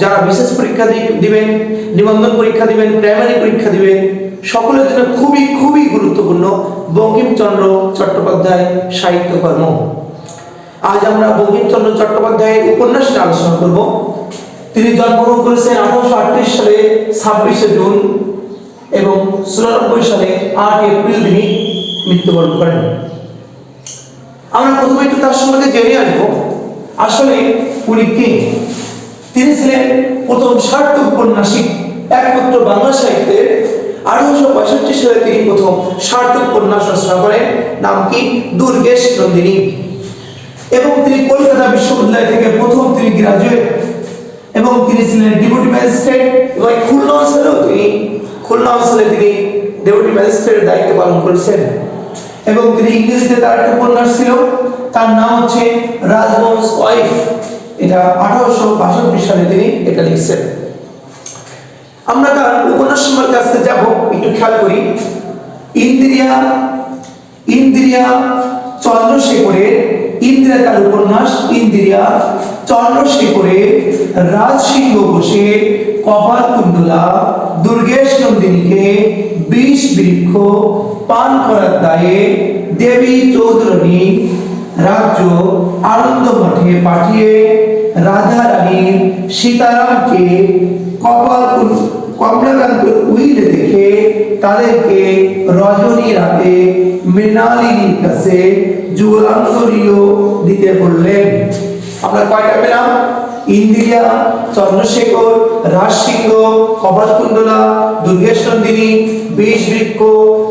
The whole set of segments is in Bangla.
যারা বিশেষ পরীক্ষা দিবেন, নিবন্ধন পরীক্ষা দিবেন প্রাইমারি পরীক্ষা দিবেন, সকলের জন্য খুবই খুবই গুরুত্বপূর্ণ বঙ্কিমচন্দ্র চট্টোপাধ্যায় সাহিত্যকর্ম আজ আমরা বঙ্কিমচন্দ্র চট্টোপাধ্যায়ের উপন্যাস নিয়ে আলোচনা করব। তিনি জন্মগ্রহণ করেছেন আঠারোশো আটত্রিশ সালে ছাব্বিশে জুন এবং চুরানব্বই সালে আট এপ্রিল তিনি মৃত্যুবরণ করেন। আমরা প্রথমে একটু তার সম্পর্কে জেনে আসব। আসলে উনি কে? তিনি ছিলেন প্রথম সার্থক উপন্যাসিক, একমাত্র বাংলা সাহিত্যের আঠারোশো পঁয়ষট্টি সালে তিনি প্রথম সার্থক উপন্যাস রচনা করেন, নাম কি? দুর্গেশ নন্দিনী। এবং তিনি কলকাতা বিশ্ববিদ্যালয় থেকে প্রথম তিনি গ্রাজুয়েট এবং তিনি ছিলেন ডেপুটি ম্যাজিস্ট্রেট এবং খুলনা অঞ্চলেও তিনি, খুলনা অঞ্চলে তিনি ডেপুটি ম্যাজিস্ট্রেটের দায়িত্ব পালন করেছেন। এবং তিনি ইংরেজিতে তার একটা উপন্যাস ছিল, তার নাম হচ্ছে রাজবংশ ওয়াইফ। এটা আঠারোশো বাষট্টি সালে তিনি এটা লিখছেন। আমরা তার উপন্যাস সম্পর্কে আজকে যাব, একটু খেয়াল করি। ইন্দ্রিয়া ইন্দ্রিয়া চন্দ্রশেখরের ইন্দ্রিয়া তার উপন্যাস, ইন্দ্রিয়া চন্দ্রশেখরের রাজসিংহ ঘোষে, কপাল কুণ্ডলা, দুর্গেশ নন্দিনীকে, বিষ বৃক্ষ, পান করার দায়ে, দেবী চৌধুরী রাজ্য আনন্দ মঠে পাঠিয়ে রাজা রানীর সীতারামকে কপাল কুন- কমলাকান্ত উইলে দেখে তাদেরকে রজনী রাতে মৃণালিনীর কাছে যুগলান্তরীয় দিতে বললেন। আমরা কয়টা পেলাম? ইন্দ্রিয়া চন্দ্রশেখর রাজসিংহ কপালকুণ্ডলা দুর্গেশ নন্দিনী বিষ বৃক্ষ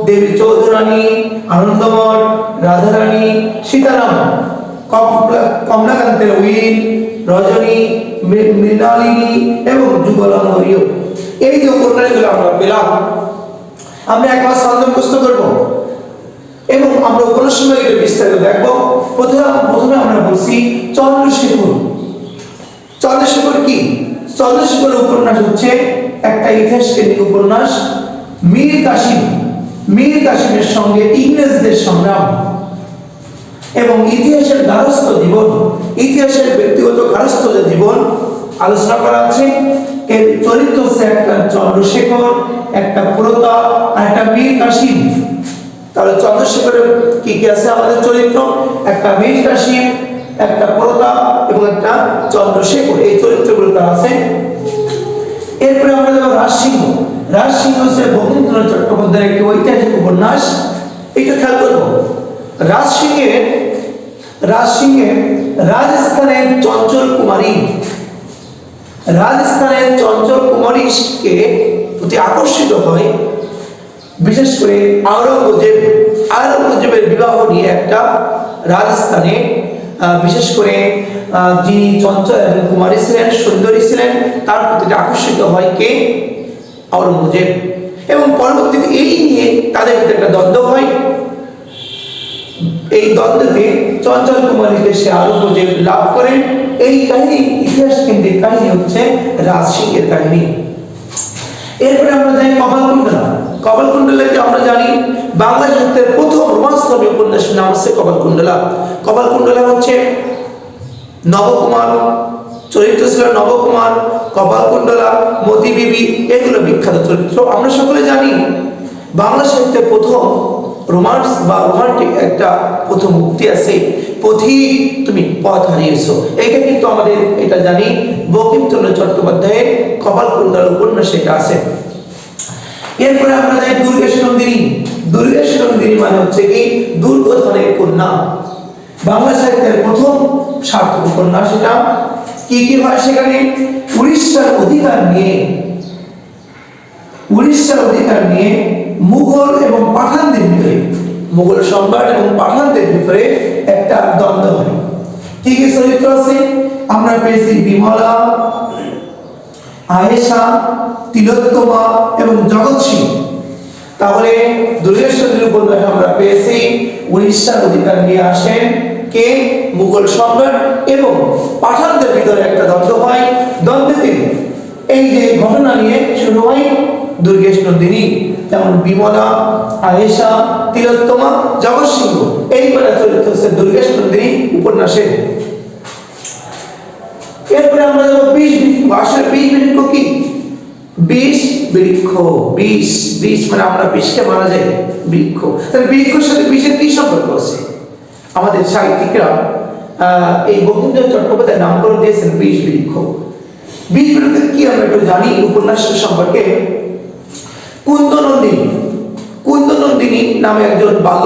দেবী চৌধুরানী, আনন্দমঠ, রাধারানী, সীতারাম, কমলা- কমলাকান্তের উইল, রজনী মৃণালিনী এবং যুগলাঙ্গরীয় এই যে উপন্যাসগুলো আমরা পেলাম, আমরা একবার মুখস্থ করব। এবং আমরা উপন্যাস সময় এটা বিস্তারিত দেখব। প্রথমে প্রথমে আমরা বলছি চন্দ্রশেখর চন্দ্রশেখর কি? চন্দ্রশেখর উপন্যাস হচ্ছে একটা ইতিহাস কেন্দ্রিক উপন্যাস মীর কাসিম মীর কাসিমের সঙ্গে ইংরেজদের সংগ্রাম। এবং ইতিহাসের গারস্থ জীবন, ইতিহাসের ব্যক্তিগত গারস্থ যে জীবন, আলোচনা করা আছে, এর চরিত্র হচ্ছে একটা চন্দ্রশেখর একটা প্রতাপ আর একটা মীর কাসিম তাহলে চন্দ্রশেখরের কি কি আছে আমাদের চরিত্র? একটা মীর কাসিম, একটা প্রতাপ এবং একটা চন্দ্রশেখর। এই চরিত্রগুলো তার আছে। এরপরে আমরা যাব রাজসিংহ। রাজসিংহ হচ্ছে বঙ্কিমচন্দ্র চট্টোপাধ্যায়ের একটি ঐতিহাসিক উপন্যাস। এটা খেয়াল করব রাজসিংহের রাজসিংহের রাজস্থানের চঞ্চল কুমারী, রাজস্থানের চঞ্চল কুমারীকে প্রতি আকর্ষিত হয় বিশেষ করে আওরঙ্গজেব আওরঙ্গজেবের বিবাহ নিয়ে একটা রাজস্থানে বিশেষ করে যিনি চঞ্চল কুমারী ছিলেন, সুন্দরী ছিলেন, তার প্রতি আকর্ষিত হয় কে? আওরঙ্গজেব এবং পরবর্তীতে এই নিয়ে তাদের ভিতরে একটা দ্বন্দ্ব হয়। এই দ্বন্দ্বতে চঞ্চল কুমারীকে সে আরঙ্গজেব লাভ করেন এই কাহিনী ইতিহাস কেন্দ্রিক কাহিনী হচ্ছে রাজসিংহের কাহিনী। এরপরে আমরা যাই কপালকুণ্ডলা কপালকুণ্ডলাকে আমরা জানি? বাংলা সাহিত্যের প্রথম রোমান্সকবি উপন্যাসের নাম হচ্ছে কপালকুণ্ডলা। কপালকুণ্ডলা হচ্ছে নবকুমার চরিত্র ছিল নবকুমার, কপালকুণ্ডলা মতি বিবি এগুলো বিখ্যাত চরিত্র। আমরা সকলে জানি, বাংলা সাহিত্যের প্রথম রোমান্স বা রোমান্টিক একটা প্রথম মুক্তি আছে। পথিক তুমি পথ হারিয়েছো। এইটা কিন্তু আমাদের এটা জানি বঙ্কিমচন্দ্র চট্টোপাধ্যায়ের কপালকুণ্ডলা উপন্যাস এটা আছে। এরপরে আমরা যাই দুর্গেশ নন্দিনী দুর্গেশ নন্দিনী মানে হচ্ছে কি? দুর্গধনের কন্যা। বাংলা সাহিত্যের প্রথম সার্থক উপন্যাস এটা কি কি হয় সেখানে? উড়িষ্যার অধিকার নিয়ে। উড়িষ্যার অধিকার নিয়ে মুঘল এবং পাঠানদের ভিতরে, মুঘল সম্রাট এবং পাঠানদের ভিতরে একটা দ্বন্দ্ব হয়। কি কি চরিত্র আছে? আমরা পেয়েছি বিমলা আয়েশা, তিলোত্তমা এবং জগৎ সিং তাহলে দুর্গেশ্বরের উপন্যাস আমরা পেয়েছি। উড়িষ্যার অধিকার নিয়ে আসেন কে? মুঘল সম্রাট এবং পাঠানদের ভিতরে একটা দ্বন্দ্ব হয়। দ্বন্দ্বতে এই যে ঘটনা নিয়ে শুরু হয় দুর্গেশ নন্দিনী। যেমন বিমলা, আয়েশা, তিলোত্তমা জগৎ সিংহ এই কটা চরিত্র হচ্ছে দুর্গেশ নন্দিনী উপন্যাসে এরপরে আমরা যাব বৃক্ষ আসলে বিষ বৃক্ষ কি বিষ বৃক্ষ বিষ বিষ মানে আমরা বিষকে মারা যাই বৃক্ষ। তাহলে বৃক্ষর সাথে বিষের কি সম্পর্ক আছে? আমাদের সাহিত্যিকরা এই বঙ্কিমচন্দ্র চট্টোপাধ্যায় নামকরণ দিয়েছেন বিষ বৃক্ষ। বিষ বৃক্ষ কি আমরা একটু জানি উপন্যাস সম্পর্কে? কুন্দনন্দিনী কুন্দনন্দিনী নামে একজন বাল্য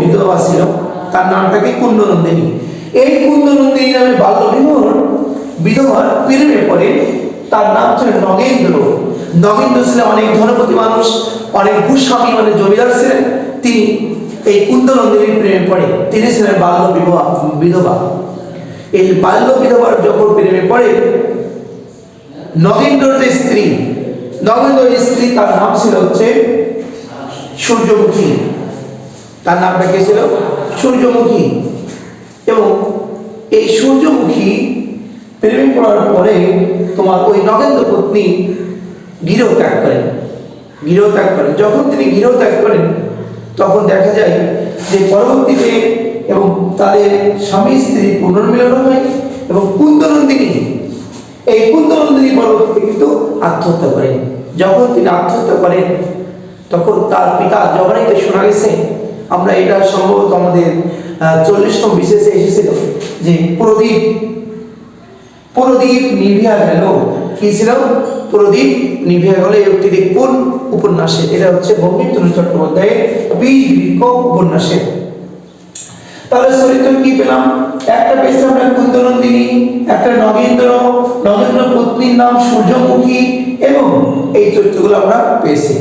বিধবা ছিল, তার নামটা কি কুন্দনন্দিনী এই কুন্দনন্দিনী নামে বাল্য বিধবার প্রেমে পড়ে তার নাম ছিল নগেন্দ্র। নগেন্দ্র ছিলেন অনেক ধনপতি মানুষ, অনেক ভূস্বামী মানে জমিদার ছিলেন। তিনি এই কুন্দনন্দিনীর প্রেমে পড়ে। তিনি ছিলেন বাল্য বিধবা বিধবা। এই বাল্য বিধবার যখন প্রেমে পড়ে, নগেন্দ্রের যে স্ত্রী, নগেন্দ্রের স্ত্রী, তার নাম ছিল হচ্ছে সূর্যমুখী। তার নামটা কি ছিল? সূর্যমুখী। এবং এই সূর্যমুখী পড়ার পরে তোমার ওই নগেন্দ্র পত্নী গৃহ ত্যাগ করেন। গৃহ ত্যাগ করেন। যখন তিনি গৃহ ত্যাগ করেন, তখন দেখা যায় যে পরবর্তীতে এবং তাদের স্বামী স্ত্রী পুনর্মিলন হয় এবং কুন্দনন্দিনী এই কুন্দনন্দিনী পরবর্তীতে কিন্তু আত্মহত্যা করেন। যখন তিনি আত্মহত্যা করেন, তখন তার পিতা জবানিতে শোনা গেছে আমরা এটা সম্ভবত আমাদের চল্লিশতম বিশেষে এসেছিল যে প্রদীপ প্রদীপ নিভিয়া গেল। কি ছিল? প্রদীপ নিভিয়া গেল এই উক্তিটি কোন উপন্যাসে? এটা হচ্ছে বঙ্কিমচন্দ্র চট্টোপাধ্যায়ের বীজ বৃক্ষ উপন্যাসের তাহলে চরিত্র কি পেলাম? একটা পেয়েছি আমরা কুন্দনন্দিনী একটা নগেন্দ্র নগেন্দ্র পত্নীর নাম সূর্যমুখী, এবং এই চরিত্রগুলো আমরা পেয়েছি।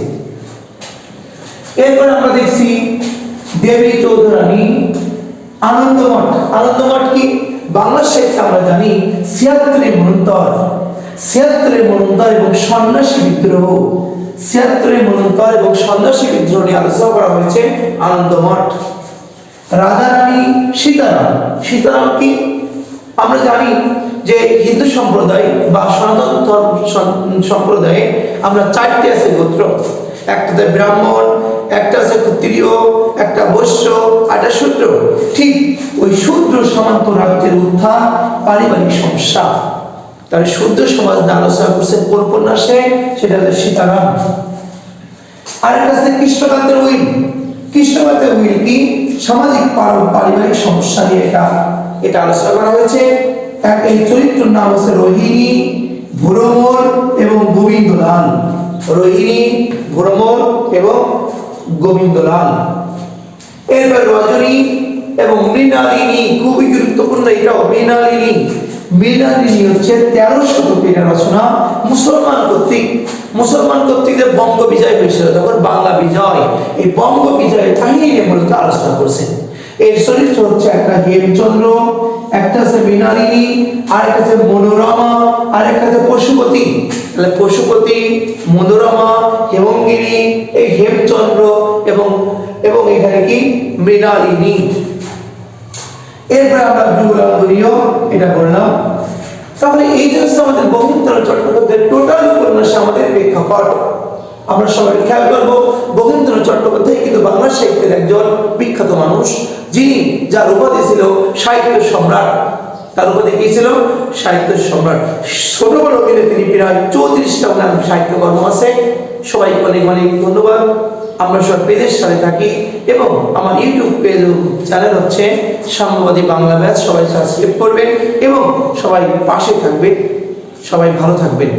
এরপর আমরা দেখছি দেবী চৌধুরানী, আনন্দমঠ। আনন্দমঠ কি? বাংলা সাহিত্যে আমরা জানি ছিয়াত্তরে মনন্তর ছিয়াত্তরে মনন্তর এবং সন্ন্যাসী বিদ্রোহ। ছিয়াত্তরে মনন্তর এবং সন্ন্যাসী বিদ্রোহ নিয়ে আলোচনা করা হয়েছে আনন্দমঠ। রাধারানী সীতারাম। সীতারাম কি? আমরা জানি যে হিন্দু সম্প্রদায় বা সনাতন ধর্ম সম্প্রদায়ে আমরা চারটি আছে গোত্র। একটা ব্রাহ্মণ, একটা আছে ক্ষত্রিয়, একটা বৈশ্য একটা শূদ্র। ঠিক ওই শূদ্র সমান্ত রাজ্যের উত্থান, পারিবারিক সমস্যা। তাহলে শূদ্র সমাজ নিয়ে আলোচনা করছে কোন উপন্যাসে? সেটা হচ্ছে সীতারাম। আরেকটা আছে কৃষ্ণকান্তের উইল। কৃষ্ণকান্তের উইল কি? সামাজিক পারিবারিক সমস্যা নিয়ে এটা এটা আলোচনা করা হয়েছে। এক এই চরিত্রের নাম হচ্ছে রোহিণী ভুরমর এবং গোবিন্দলাল। রোহিণী ভুরমর এবং গোবিন্দলাল। এরপর রজনী এবং মৃণালিনী খুবই গুরুত্বপূর্ণ এটাও মৃণালিনী মৃণালিনী হচ্ছে তেরো শতকের রচনা। মুসলমান কর্তৃক মুসলমান কর্তৃক বঙ্গ বিজয় হয়েছিল, তখন বাংলা বিজয়, এই বঙ্গ বিজয়ের কাহিনী নিয়ে মূলত আলোচনা করছেন এর চরিত্র হচ্ছে একটা হেমচন্দ্র, একটা আছে মৃণালিনী আর একটা আছে মনোরমা আর একটা আছে পশুপতি। তাহলে পশুপতি, মনোরমা, হেমঙ্গিনী, এই হেমচন্দ্র এবং এবং এখানে কি? মৃণালিনী। এরপরে আমরা যুগলাঙ্গনীয় এটা বললাম তাহলে এই হচ্ছে আমাদের বঙ্কিমচন্দ্র চট্টোপাধ্যায়ের টোটাল উপন্যাস আমাদের প্রেক্ষাপট। আমরা সবাই খেয়াল করব বঙ্কিমচন্দ্র চট্টোপাধ্যায় কিন্তু বাংলা সাহিত্যের একজন বিখ্যাত মানুষ, যিনি যার উপাধি ছিল সাহিত্য সম্রাট। তার উপাধি কি ছিল? সাহিত্য সম্রাট। ছোট মিলে তিনি প্রায় চৌত্রিশটা ওনার সাহিত্যকর্ম আছে। সবাইকে অনেক অনেক ধন্যবাদ। আমরা সব পেজের সাথে থাকি এবং আমার ইউটিউব পেজ চ্যানেল হচ্ছে সাম্যবাদী বাংলা ব্যাচ। সবাই সাবস্ক্রাইব করবেন এবং সবাই পাশে থাকবেন। সবাই ভালো থাকবেন।